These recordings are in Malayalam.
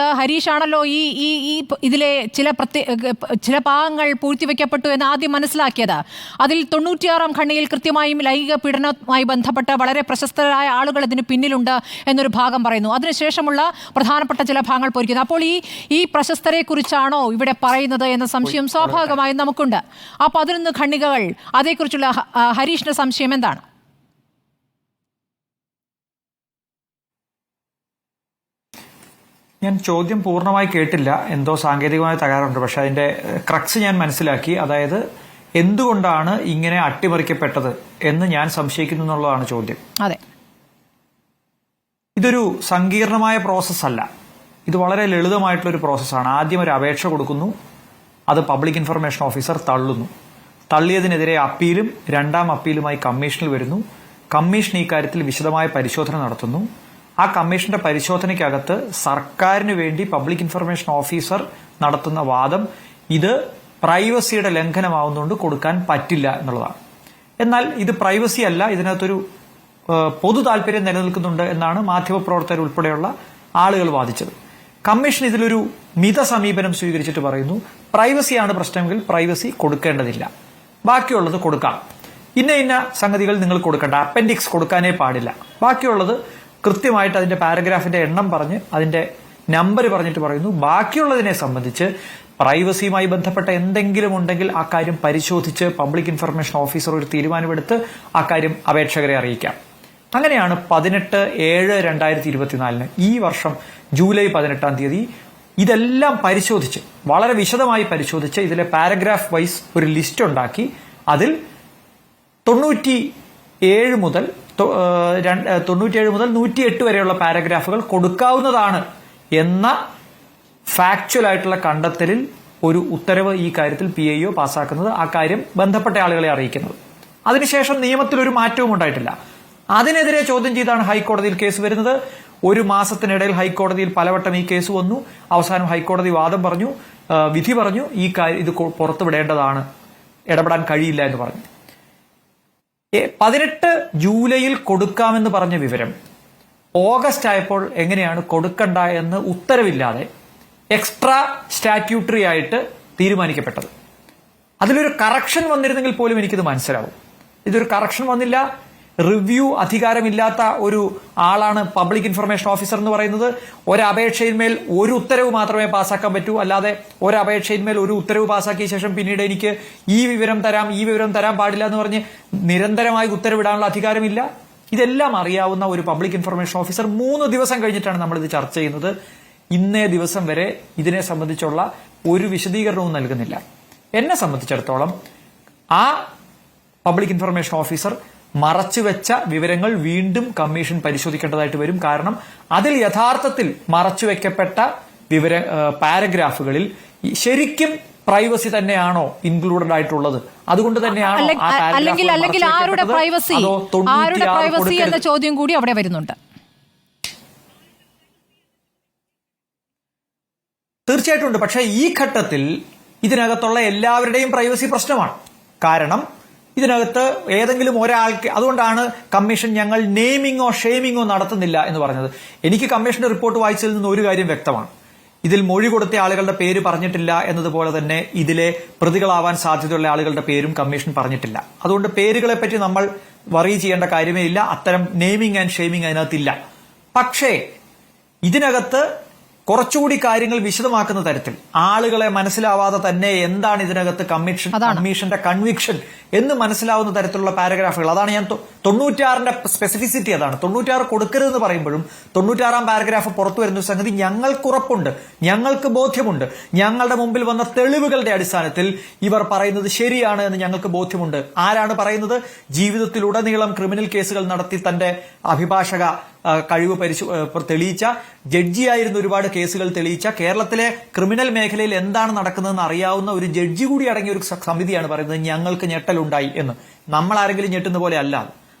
ഹരീഷാണല്ലോ ഈ ഈ ഈ ഇതിലെ ചില പ്രത്യേക ചില പാകങ്ങൾ പൂഴ്ത്തിവെക്കപ്പെട്ടു എന്ന് ആദ്യം മനസ്സിലാക്കിയത്. അതിൽ തൊണ്ണൂറ്റിയാറാം ഖണ്ണിയിൽ കൃത്യമായും ലൈംഗിക പീഡനവുമായി ബന്ധപ്പെട്ട് വളരെ പ്രശസ്തരായ ആളുകൾ ഇതിന് പിന്നിലുണ്ട് എന്നൊരു ഭാഗം പറയുന്നു. അതിനുശേഷമുള്ള പ്രധാനപ്പെട്ട ചില ഭാഗങ്ങൾ പോയിരിക്കുന്നു അപ്പോൾ ഈ ഈ പ്രശസ്തരെ കുറിച്ചാണോ ഇവിടെ പറയുന്നത് എന്ന സംശയം സ്വാഭാവികമായും നമുക്കുണ്ട്. ആ നിന്ന് ഖണ്ണികകൾ അതേക്കുറിച്ചുള്ള ഹരീഷിന്റെ സംശയം എന്താണ്? ഞാൻ ചോദ്യം പൂർണമായി കേട്ടില്ല. എന്തോ സാങ്കേതികമായ തകരാറുണ്ട്. പക്ഷെ അതിന്റെ ക്രക്സ് ഞാൻ മനസ്സിലാക്കി. അതായത് എന്തുകൊണ്ടാണ് ഇങ്ങനെ അട്ടിമറിക്കപ്പെട്ടത് എന്ന് ഞാൻ സംശയിക്കുന്നു എന്നുള്ളതാണ് ചോദ്യം. അതെ. ഇതൊരു സങ്കീർണമായ പ്രോസസ് അല്ല. ഇത് വളരെ ലളിതമായിട്ടുള്ള ഒരു പ്രോസസ്സാണ് ആദ്യം ഒരു അപേക്ഷ കൊടുക്കുന്നു. അത് പബ്ലിക് ഇൻഫർമേഷൻ ഓഫീസർ തള്ളുന്നു. തള്ളിയതിനെതിരെ അപ്പീലും രണ്ടാം അപ്പീലുമായി കമ്മീഷനിൽ വരുന്നു. കമ്മീഷൻ ഈ കാര്യത്തിൽ വിശദമായ പരിശോധന നടത്തുന്നു. ആ കമ്മീഷന്റെ പരിശോധനയ്ക്കകത്ത് സർക്കാരിന് വേണ്ടി പബ്ലിക് ഇൻഫർമേഷൻ ഓഫീസർ നടത്തുന്ന വാദം ഇത് പ്രൈവസിയുടെ ലംഘനമാവുന്നതുകൊണ്ട് കൊടുക്കാൻ പറ്റില്ല എന്നുള്ളതാണ്. എന്നാൽ ഇത് പ്രൈവസി അല്ല ഇതിനകത്തൊരു പൊതു താല്പര്യം നിലനിൽക്കുന്നുണ്ട് എന്നാണ് മാധ്യമപ്രവർത്തകർ ഉൾപ്പെടെയുള്ള ആളുകൾ വാദിച്ചത്. കമ്മീഷൻ ഇതിലൊരു മിത സമീപനം സ്വീകരിച്ചിട്ട് പറയുന്നു പ്രൈവസിയാണ് പ്രശ്നമെങ്കിൽ പ്രൈവസി കൊടുക്കേണ്ടതില്ല. ബാക്കിയുള്ളത് കൊടുക്കാം. ഇന്ന ഇന്ന സംഗതികൾ നിങ്ങൾ കൊടുക്കേണ്ട അപ്പൻഡിക്സ് കൊടുക്കാനേ പാടില്ല. ബാക്കിയുള്ളത് കൃത്യമായിട്ട് അതിന്റെ പാരഗ്രാഫിന്റെ എണ്ണം പറഞ്ഞ് അതിന്റെ നമ്പർ പറഞ്ഞിട്ട് പറയുന്നു. ബാക്കിയുള്ളതിനെ സംബന്ധിച്ച് പ്രൈവസിയുമായി ബന്ധപ്പെട്ട എന്തെങ്കിലും ഉണ്ടെങ്കിൽ ആ കാര്യം പരിശോധിച്ച് പബ്ലിക് ഇൻഫർമേഷൻ ഓഫീസർ ഒരു തീരുമാനമെടുത്ത് ആ കാര്യം അപേക്ഷകരെ അറിയിക്കാം. അങ്ങനെയാണ് പതിനെട്ട് ഏഴ് രണ്ടായിരത്തി ഇരുപത്തിനാലിന് ഈ വർഷം ജൂലൈ പതിനെട്ടാം തീയതി ഇതെല്ലാം പരിശോധിച്ച് വളരെ വിശദമായി പരിശോധിച്ച് ഇതിലെ പാരഗ്രാഫ് വൈസ് ഒരു ലിസ്റ്റ് ഉണ്ടാക്കി അതിൽ തൊണ്ണൂറ്റി ഏഴ് മുതൽ തൊണ്ണൂറ്റിയേഴ് മുതൽ നൂറ്റിയെട്ട് വരെയുള്ള പാരഗ്രാഫുകൾ കൊടുക്കാവുന്നതാണ് എന്ന ഫാക്ച്വൽ ആയിട്ടുള്ള കണ്ടെത്തലിൽ ഒരു ഉത്തരവ് ഈ കാര്യത്തിൽ പി ഐ ഒ പാസ്സാക്കുന്നത് ആ കാര്യം ബന്ധപ്പെട്ട ആളുകളെ അറിയിക്കുന്നത്. അതിനുശേഷം നിയമത്തിൽ ഒരു മാറ്റവും ഉണ്ടായിട്ടില്ല. അതിനെതിരെ ചോദ്യം ചെയ്താണ് ഹൈക്കോടതിയിൽ കേസ് വരുന്നത്. ഒരു മാസത്തിനിടയിൽ ഹൈക്കോടതിയിൽ പലവട്ടം ഈ കേസ് വന്നു. അവസാനം ഹൈക്കോടതി വാദം പറഞ്ഞു. വിധി പറഞ്ഞു. ഈ കാര്യം ഇത് പുറത്തുവിടേണ്ടതാണ്. ഇടപെടാൻ കഴിയില്ല എന്ന് പറഞ്ഞു. പതിനെട്ട് ജൂലൈയിൽ കൊടുക്കാമെന്ന് പറഞ്ഞ വിവരം ഓഗസ്റ്റ് ആയപ്പോൾ എങ്ങനെയാണ് കൊടുക്കണ്ട എന്ന് ഉത്തരവില്ലാതെ എക്സ്ട്രാ സ്റ്റാറ്റ്യൂട്ടറി ആയിട്ട് തീരുമാനിക്കപ്പെട്ടത്. അതിലൊരു കറക്ഷൻ വന്നിരുന്നെങ്കിൽ പോലും എനിക്കിത് മനസ്സിലാവും. ഇതൊരു കറക്ഷൻ വന്നില്ല റിവ്യൂ അധികാരമില്ലാത്ത ഒരു ആളാണ് പബ്ലിക് ഇൻഫർമേഷൻ ഓഫീസർ എന്ന് പറയുന്നത്. ഒരപേക്ഷയിന്മേൽ ഒരു ഉത്തരവ് മാത്രമേ പാസ്സാക്കാൻ പറ്റൂ. അല്ലാതെ ഒരപേക്ഷയിന്മേൽ ഒരു ഉത്തരവ് പാസ്സാക്കിയ ശേഷം പിന്നീട് എനിക്ക് ഈ വിവരം തരാം ഈ വിവരം തരാൻ പാടില്ല എന്ന് പറഞ്ഞ് നിരന്തരമായി ഉത്തരവിടാനുള്ള അധികാരമില്ല. ഇതെല്ലാം അറിയാവുന്ന ഒരു പബ്ലിക് ഇൻഫർമേഷൻ ഓഫീസർ മൂന്ന് ദിവസം കഴിഞ്ഞിട്ടാണ് നമ്മളിത് ചർച്ച ചെയ്യുന്നത്. ഇന്നേ ദിവസം വരെ ഇതിനെ സംബന്ധിച്ചുള്ള ഒരു വിശദീകരണവും നൽകുന്നില്ല. എന്നെ സംബന്ധിച്ചിടത്തോളം ആ പബ്ലിക് ഇൻഫർമേഷൻ ഓഫീസർ മറച്ചുവെച്ച വിവരങ്ങൾ വീണ്ടും കമ്മീഷൻ പരിശോധിക്കേണ്ടതായിട്ട് വരും. കാരണം അതിൽ യഥാർത്ഥത്തിൽ മറച്ചുവെക്കപ്പെട്ട വിവര പാരഗ്രാഫുകളിൽ ശരിക്കും പ്രൈവസി തന്നെയാണോ ഇൻക്ലൂഡഡ് ആയിട്ടുള്ളത്? അതുകൊണ്ട് തന്നെയാണോ അല്ലെങ്കിൽ അല്ലെങ്കിൽ ആരുടെ പ്രൈവസി? ആരുടെ പ്രൈവസി എന്ന? ചോദ്യം കൂടി അവിടെ വരുന്നുണ്ട്. തീർച്ചയായിട്ടും ഉണ്ട്. പക്ഷേ ഈ ഘട്ടത്തിൽ ഇതിനകത്തുള്ള എല്ലാവരുടെയും പ്രൈവസി പ്രശ്നമാണ്. കാരണം ഇതിനകത്ത് ഏതെങ്കിലും ഒരാൾക്ക് അതുകൊണ്ടാണ് കമ്മീഷൻ ഞങ്ങൾ നെയിമിങ്ങോ ഷെയ്മിങ്ങോ നടത്തുന്നില്ല എന്ന് പറഞ്ഞത്. എനിക്ക് കമ്മീഷന്റെ റിപ്പോർട്ട് വായിച്ചതിൽ നിന്ന് ഒരു കാര്യം വ്യക്തമാണ്. ഇതിൽ മൊഴി കൊടുത്ത ആളുകളുടെ പേര് പറഞ്ഞിട്ടില്ല എന്നതുപോലെ തന്നെ ഇതിലെ പ്രതികളാവാൻ സാധ്യതയുള്ള ആളുകളുടെ പേരും കമ്മീഷൻ പറഞ്ഞിട്ടില്ല. അതുകൊണ്ട് പേരുകളെ പറ്റി നമ്മൾ വറി ചെയ്യേണ്ട കാര്യമേ ഇല്ല. അത്തരം നെയിമിംഗ് ആൻഡ് ഷെയ്മിംഗ് അതിനകത്തില്ല. പക്ഷേ ഇതിനകത്ത് കുറച്ചുകൂടി കാര്യങ്ങൾ വിശദമാക്കുന്ന തരത്തിൽ ആളുകളെ മനസ്സിലാവാതെ തന്നെ എന്താണ് ഇതിനകത്ത് കമ്മീഷൻ കമ്മീഷന്റെ കൺവിക്ഷൻ എന്ന് മനസ്സിലാവുന്ന തരത്തിലുള്ള പാരഗ്രാഫുകൾ അതാണ് ഞാൻ തൊണ്ണൂറ്റാറിന്റെ സ്പെസിഫിസിറ്റി അതാണ്. തൊണ്ണൂറ്റാറ് കൊടുക്കരുതെന്ന് പറയുമ്പോഴും തൊണ്ണൂറ്റാറാം പാരഗ്രാഫ് പുറത്തു വരുന്ന സംഗതി ഞങ്ങൾക്ക് ഉറപ്പുണ്ട് ഞങ്ങൾക്ക് ബോധ്യമുണ്ട്. ഞങ്ങളുടെ മുമ്പിൽ വന്ന തെളിവുകളുടെ അടിസ്ഥാനത്തിൽ ഇവർ പറയുന്നത് ശരിയാണ് എന്ന് ഞങ്ങൾക്ക് ബോധ്യമുണ്ട്. ആരാണ് പറയുന്നത്? ജീവിതത്തിലുടനീളം ക്രിമിനൽ കേസുകൾ നടത്തി തന്റെ അഭിഭാഷക കഴിവ് പരിശു തെളിയിച്ച ജഡ്ജിയായിരുന്ന ഒരുപാട് കേസുകൾ തെളിയിച്ച കേരളത്തിലെ ക്രിമിനൽ മേഖലയിൽ എന്താണ് നടക്കുന്നതെന്ന് അറിയാവുന്ന ഒരു ജഡ്ജി കൂടി അടങ്ങിയ ഒരു സമിതിയാണ് പറയുന്നത് ഞങ്ങൾക്ക് ഞെട്ടലുണ്ടായി എന്ന്. നമ്മൾ ആരെങ്കിലും ഞെട്ടുന്ന പോലെ അല്ല.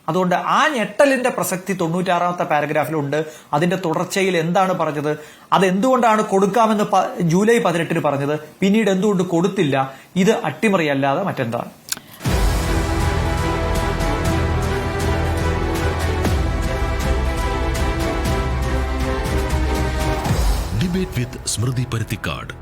അതുകൊണ്ട് ആ ഞെട്ടലിന്റെ പ്രസക്തി തൊണ്ണൂറ്റാറാമത്തെ പാരഗ്രാഫിലുണ്ട്. അതിന്റെ തുടർച്ചയിൽ എന്താണ് പറഞ്ഞത്? അത് എന്തുകൊണ്ടാണ് കൊടുക്കാമെന്ന് ജൂലൈ പതിനെട്ടിന് പറഞ്ഞത്? പിന്നീട് എന്തുകൊണ്ട് കൊടുത്തില്ല? ഇത് അട്ടിമറിയല്ലാതെ മറ്റെന്താണ്? ഡിബേറ്റ് വിത്ത് സ്മൃതി പരുത്തിക്കാട്